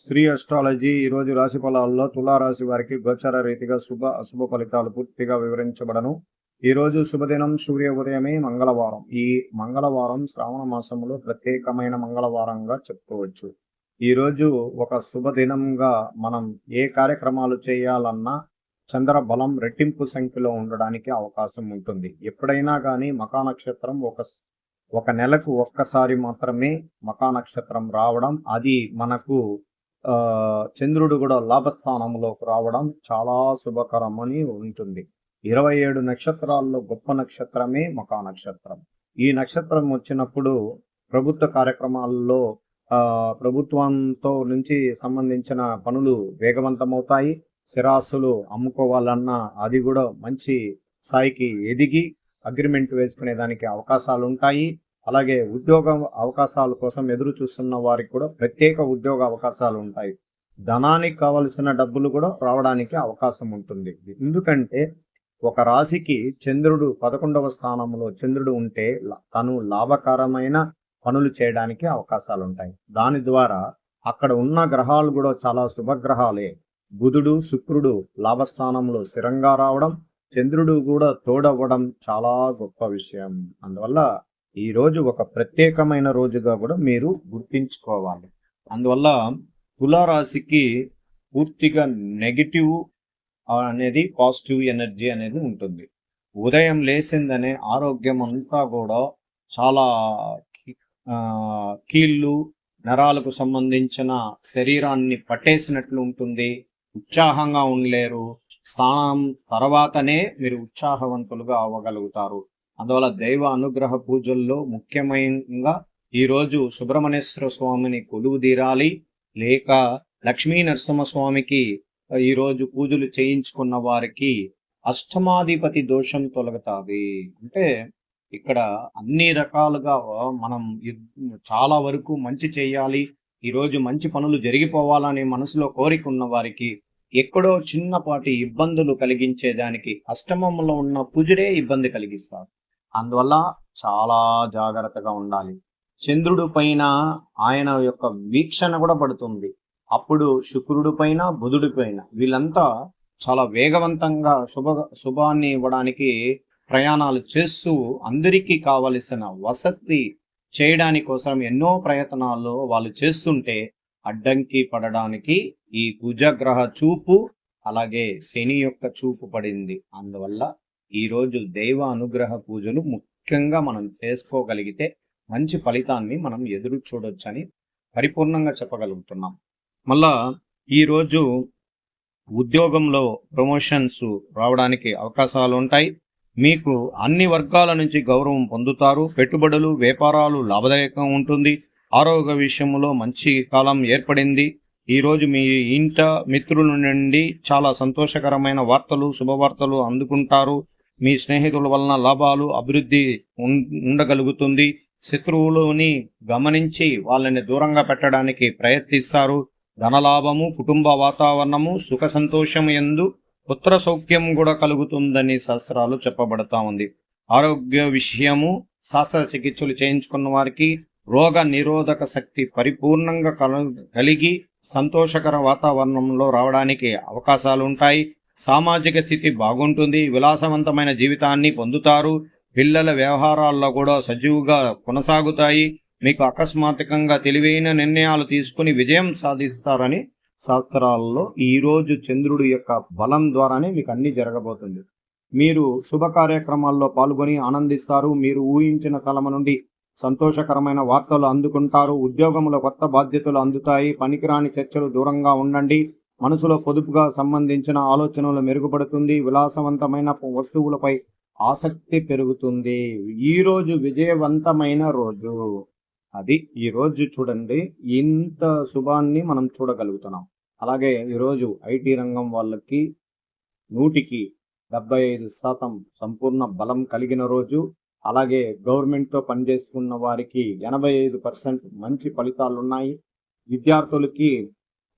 Shri astrology ఈ రోజు రాశి ఫలాల్లో తులారాశి వారికి గోచర రీతిగా శుభ అశుభ ఫలితాలు పూర్తిగా వివరించబడను. ఈ రోజు శుభదినం సూర్య ఉదయమే మంగళవారం. ఈ మంగళవారం శ్రావణ మాసంలో ప్రత్యేకమైన మంగళవారంగా చెప్పుకోవచ్చు. ఈ రోజు ఒక శుభదినంగా మనం ఏ కార్యక్రమాలు చేయాలన్నా చంద్ర బలం రెట్టింపు సంఖ్యలో ఉండడానికి అవకాశం ఉంటుంది. ఎప్పుడైనా కానీ మకా నక్షత్రం ఒక ఒక నెలకు ఒక్కసారి మాత్రమే మకా నక్షత్రం రావడం అది మనకు చంద్రుడు కూడా లాభస్థానంలోకి రావడం చాలా శుభకరమని ఉంటుంది. ఇరవై ఏడు నక్షత్రాల్లో గొప్ప నక్షత్రమే మకా నక్షత్రం. ఈ నక్షత్రం వచ్చినప్పుడు ప్రభుత్వ కార్యక్రమాల్లో ప్రభుత్వంతో నుంచి సంబంధించిన పనులు వేగవంతమవుతాయి. స్థిరాస్తులు అమ్ముకోవాలన్నా అది కూడా మంచి స్థాయికి ఎదిగి అగ్రిమెంట్ వేసుకునే దానికి అవకాశాలు ఉంటాయి అలాగే ఉద్యోగ అవకాశాల కోసం ఎదురు చూస్తున్న వారికి కూడా ప్రత్యేక ఉద్యోగ అవకాశాలు ఉంటాయి. ధనానికి కావలసిన డబ్బులు కూడా రావడానికి అవకాశం ఉంటుంది. ఎందుకంటే ఒక రాశికి చంద్రుడు పదకొండవ స్థానంలో చంద్రుడు ఉంటే తను లాభకరమైన పనులు చేయడానికి అవకాశాలు ఉంటాయి. దాని ద్వారా అక్కడ ఉన్న గ్రహాలు కూడా చాలా శుభగ్రహాలే. బుధుడు శుక్రుడు లాభస్థానంలో స్థిరంగా రావడం చంద్రుడు కూడా తోడవ్వడం చాలా గొప్ప విషయం. అందువల్ల ఈ రోజు ఒక ప్రత్యేకమైన రోజుగా కూడా మీరు గుర్తించుకోవాలి. అందువల్ల తులారాశికి పూర్తిగా నెగిటివ్ అనేది పాజిటివ్ ఎనర్జీ అనేది ఉంటుంది. ఉదయం లేచిందనే ఆరోగ్యం అంతా కూడా చాలా కీళ్ళు నరాలకు సంబంధించిన శరీరాన్ని పట్టేసినట్లు ఉంటుంది. ఉత్సాహంగా ఉండలేరు. స్నానం తర్వాతనే మీరు ఉత్సాహవంతులుగా అవ్వగలుగుతారు. అందువల్ల దైవ అనుగ్రహ పూజల్లో ముఖ్యమైనగా ఈ రోజు సుబ్రహ్మణ్యేశ్వర స్వామిని కొలువు తీరాలి. లేక లక్ష్మీ నరసింహస్వామికి ఈ రోజు పూజలు చేయించుకున్న వారికి అష్టమాధిపతి దోషం తొలగుతుంది. అంటే ఇక్కడ అన్ని రకాలుగా మనం చాలా వరకు మంచి చేయాలి. ఈ రోజు మంచి పనులు జరిగిపోవాలనే మనసులో కోరిక ఉన్న వారికి ఎక్కడో చిన్నపాటి ఇబ్బందులు కలిగించేదానికి అష్టమంలో ఉన్న కుజుడే ఇబ్బంది కలిగిస్తారు. అందువల్ల చాలా జాగ్రత్తగా ఉండాలి. చంద్రుడు పైన ఆయన యొక్క వీక్షణ కూడా పడుతుంది. అప్పుడు శుక్రుడి పైన బుధుడి పైన వీళ్ళంతా చాలా వేగవంతంగా శుభ శుభాన్ని ఇవ్వడానికి ప్రయాణాలు చేస్తూ అందరికీ కావలసిన వసతి చేయడానికి కోసం ఎన్నో ప్రయత్నాలు వాళ్ళు చేస్తుంటే అడ్డంకి పడడానికి ఈ కుజగ్రహ చూపు అలాగే శని యొక్క చూపు పడింది. అందువల్ల ఈరోజు దైవ అనుగ్రహ పూజలు ముఖ్యంగా మనం చేసుకోగలిగితే మంచి ఫలితాన్ని మనం ఎదురు చూడొచ్చని పరిపూర్ణంగా చెప్పగలుగుతున్నాం. మళ్ళా ఈరోజు ఉద్యోగంలో ప్రమోషన్స్ రావడానికి అవకాశాలు ఉంటాయి. మీకు అన్ని వర్గాల నుంచి గౌరవం పొందుతారు. పెట్టుబడులు వ్యాపారాలు లాభదాయకం ఉంటుంది. ఆరోగ్య విషయంలో మంచి కాలం ఏర్పడింది. ఈరోజు మీ ఇంట మిత్రుల నుండి చాలా సంతోషకరమైన వార్తలు శుభవార్తలు అందుకుంటారు. మీ స్నేహితుల వలన లాభాలు అభివృద్ధి ఉం- ఉండగలుగుతుంది. శత్రువులని గమనించి వాళ్ళని దూరంగా పెట్టడానికి ప్రయత్నిస్తారు. ధనలాభము కుటుంబ వాతావరణము సుఖ సంతోషం ఎందు పుత్ర సౌఖ్యం కూడా కలుగుతుందని శాస్త్రాలు చెప్పబడతా ఉంది. ఆరోగ్య విషయము శాస్త్ర చికిత్సలు చేయించుకున్న వారికి రోగ నిరోధక శక్తి పరిపూర్ణంగా కల- కలిగి సంతోషకర వాతావరణంలో రావడానికి అవకాశాలు ఉంటాయి సామాజిక స్థితి బాగుంటుంది విలాసవంతమైన జీవితాన్ని పొందుతారు పిల్లల వ్యవహారాల్లో కూడా సజీవుగా కొనసాగుతాయి. మీకు అకస్మాత్తుకంగా తెలివైన నిర్ణయాలు తీసుకుని విజయం సాధిస్తారని శాస్త్రాల్లో ఈరోజు చంద్రుడి యొక్క బలం ద్వారానే మీకు అన్ని జరగబోతుంది. మీరు శుభ కార్యక్రమాల్లో పాల్గొని ఆనందిస్తారు మీరు ఊహించిన స్థలం నుండి సంతోషకరమైన వార్తలు అందుకుంటారు ఉద్యోగంలో కొత్త బాధ్యతలు అందుతాయి పనికిరాని చర్చలు దూరంగా ఉండండి మనసులో పొదుపుగా సంబంధించిన ఆలోచనలు మెరుగుపడుతుంది. విలాసవంతమైన వస్తువులపై ఆసక్తి పెరుగుతుంది. ఈ రోజు విజయవంతమైన రోజు. అది ఈ రోజు చూడండి. ఇంత శుభాన్ని మనం చూడగలుగుతున్నాం. అలాగే ఈరోజు ఐటీ రంగం వాళ్ళకి నూటికి డెబ్బై ఐదు శాతం సంపూర్ణ బలం కలిగిన రోజు. అలాగే గవర్నమెంట్తో పనిచేసుకున్న వారికి ఎనభై ఐదు పర్సెంట్ మంచి ఫలితాలు ఉన్నాయి విద్యార్థులకి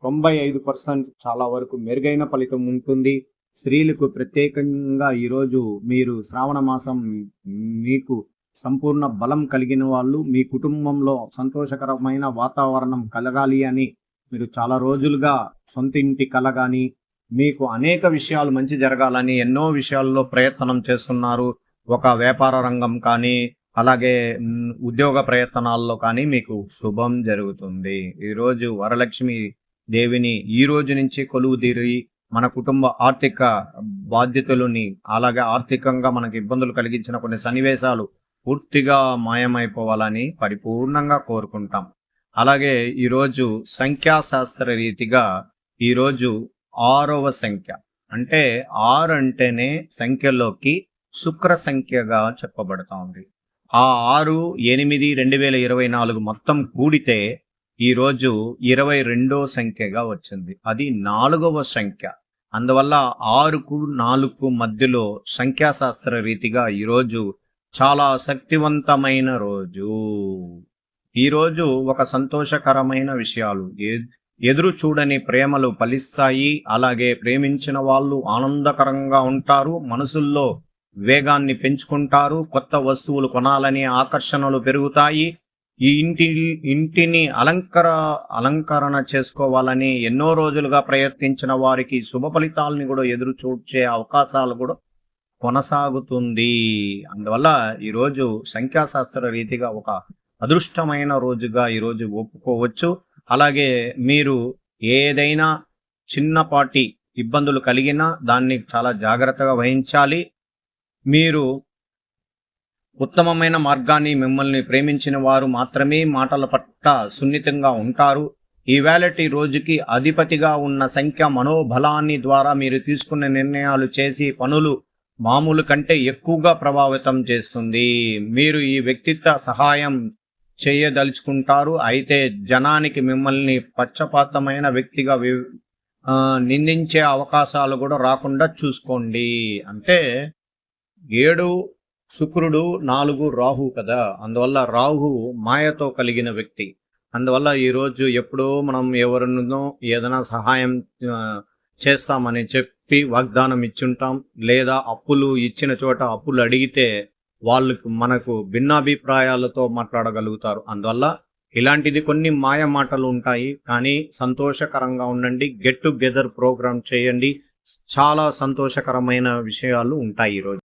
తొంభై ఐదు పర్సెంట్ చాలా వరకు మెరుగైన ఫలితం ఉంటుంది. స్త్రీలకు ప్రత్యేకంగా ఈరోజు మీరు శ్రావణ మాసం మీకు సంపూర్ణ బలం కలిగిన వాళ్ళు మీ కుటుంబంలో సంతోషకరమైన వాతావరణం కలగాలి అని మీరు చాలా రోజులుగా సొంత ఇంటి కల కానీ మీకు అనేక విషయాలు మంచి జరగాలని ఎన్నో విషయాల్లో ప్రయత్నం చేస్తున్నారు. ఒక వ్యాపార రంగం కానీ అలాగే ఉద్యోగ ప్రయత్నాల్లో కానీ మీకు శుభం జరుగుతుంది. ఈరోజు వరలక్ష్మి దేవిని ఈ రోజు నుంచి కొలువు తీరి మన కుటుంబ ఆర్థిక బాధ్యతలని అలాగే ఆర్థికంగా మనకు ఇబ్బందులు కలిగించిన కొన్ని సన్నివేశాలు పూర్తిగా మాయమైపోవాలని పరిపూర్ణంగా కోరుకుంటాం. అలాగే ఈరోజు సంఖ్యాశాస్త్ర రీతిగా ఈరోజు ఆరవ సంఖ్య. అంటే ఆరు అంటేనే సంఖ్యలోకి శుక్ర సంఖ్యగా చెప్పబడుతోంది. ఆ ఆరు ఎనిమిది రెండు వేల ఇరవై నాలుగు మొత్తం కూడితే ఈరోజు ఇరవై రెండో సంఖ్యగా వచ్చింది. అది నాలుగవ సంఖ్య. అందువల్ల ఆరుకు నాలుగు మధ్యలో సంఖ్యాశాస్త్ర రీతిగా ఈరోజు చాలా శక్తివంతమైన రోజు. ఈరోజు ఒక సంతోషకరమైన విషయాలు. ఎదురు చూడని ప్రేమలు ఫలిస్తాయి. అలాగే ప్రేమించిన వాళ్ళు ఆనందకరంగా ఉంటారు. మనసుల్లో వేగాన్ని పెంచుకుంటారు. కొత్త వస్తువులు కొనాలని ఆకర్షణలు పెరుగుతాయి. ఈ ఇంటి ఇంటిని అలంకర అలంకరణ చేసుకోవాలని ఎన్నో రోజులుగా ప్రయత్నించిన వారికి శుభ ఫలితాలని కూడా ఎదురు చూచే అవకాశాలు కూడా కొనసాగుతుంది. అందువల్ల ఈరోజు సంఖ్యాశాస్త్ర రీతిగా ఒక అదృష్టమైన రోజుగా ఈరోజు ఒప్పుకోవచ్చు. అలాగే మీరు ఏదైనా చిన్నపాటి ఇబ్బందులు కలిగినా దాన్ని చాలా జాగ్రత్తగా వహించాలి. మీరు ఉత్తమమైన మార్గాన్ని మిమ్మల్ని ప్రేమించిన వారు మాత్రమే మాటల పట్ల సున్నితంగా ఉంటారు. ఈ వేళటి రోజుకి అధిపతిగా ఉన్న సంఖ్య మనోబలాన్ని ద్వారా మీరు తీసుకున్న నిర్ణయాలు చేసి పనులు మామూలు కంటే ఎక్కువగా ప్రభావితం చేస్తుంది. మీరు ఈ వ్యక్తిత్వ సహాయం చేయదలుచుకుంటారు. అయితే జనానికి మిమ్మల్ని పక్షపాతమైన వ్యక్తిగా వి- నిందించే అవకాశాలు కూడా రాకుండా చూసుకోండి. అంటే ఏడు శుక్రుడు నాలుగు రాహు కదా. అందువల్ల రాహు మాయతో కలిగిన వ్యక్తి. అందువల్ల ఈరోజు ఎప్పుడో మనం ఎవరినో ఏదైనా సహాయం చేస్తామని చెప్పి వాగ్దానం ఇచ్చుంటాం. లేదా అప్పులు ఇచ్చిన చోట అప్పులు అడిగితే వాళ్ళకు మనకు భిన్నాభిప్రాయాలతో మాట్లాడగలుగుతారు. అందువల్ల ఇలాంటిది కొన్ని మాయ మాటలు ఉంటాయి. కానీ సంతోషకరంగా ఉండండి. గెట్ టుగెదర్ ప్రోగ్రామ్ చేయండి. చాలా సంతోషకరమైన విషయాలు ఉంటాయి ఈరోజు